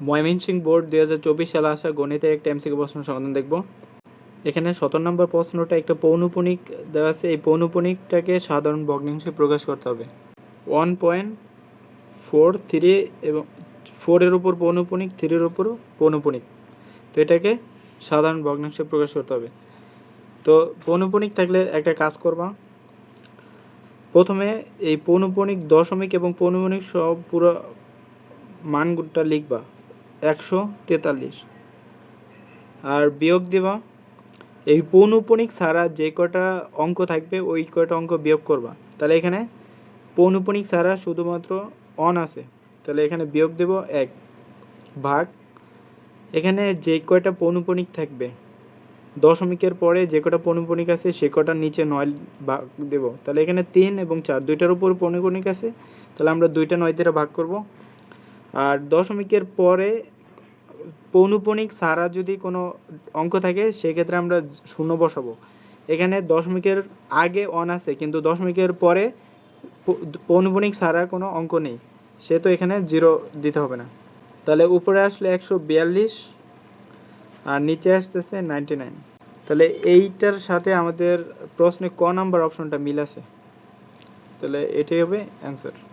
Mymensingh board দুই হাজার চব্বিশ সালে আসা গণিতের একটা এমসিকিউ প্রশ্ন সমাধান দেখব। এখানে সতেরো নম্বর প্রশ্নটা একটা পৌনপুণিক দেওয়া আছে। এই পৌনপুণিকটাকে সাধারণ ভগ্নাংশে প্রকাশ করতে হবে। ওয়ান পয়েন্ট ফোর থ্রি এবং ফোরের উপর পৌনপুণিক থ্রির উপরও পৌনপুণিক তো এটাকে সাধারণ ভগ্নাংশে প্রকাশ করতে হবে। তো পৌনপুণিক থাকলে একটা কাজ করবা। প্রথমে এই পৌনপুণিক দশমিক এবং পৌনপুণিক সব পুরো মানগুলোটা লিখবা। একশো তেতাল্লিশ। আর বিয়োগ দিবা, এই পৌনপুণিক ছাড়া যে কটা অঙ্ক থাকবে, ওই কয়টা অঙ্ক বিয়োগ করবা। তাহলে এখানে পৌনপুণিক ছাড়া শুধুমাত্র অন আছে। তাহলে এখানে বিয়োগ দেব এক ভাগ। এখানে যে কয়টা পৌনপুণিক থাকবে, দশমিকের পরে যে কটা পৌনপুণিক আছে, সে কটার নিচে নয় ভাগ দেব। তাহলে এখানে তিন এবং চার, দুইটার উপর পৌনপুণিক আছে। তাহলে আমরা দুইটা নয় দিয়ে ভাগ করব। আর দশমিকের পরে পৌনপুণিক ছাড়া যদি কোনো অঙ্ক থাকে, সেক্ষেত্রে আমরা শূন্য বসাবো। এখানে দশমিকের আগে অন আছে, কিন্তু দশমিকের পরে পৌ- পৌনপুণিক ছাড়া কোনো অঙ্ক নেই। সে তো এখানে জিরো দিতে হবে না। তাহলে উপরে আসলে একশো বিয়াল্লিশ আর নিচে আসতেছে নাইনটি নাইন তাহলে এইটার সাথে আমাদের প্রশ্নে ক নাম্বার অপশনটা মিল আছে? তাহলে এটাই হবে অ্যান্সার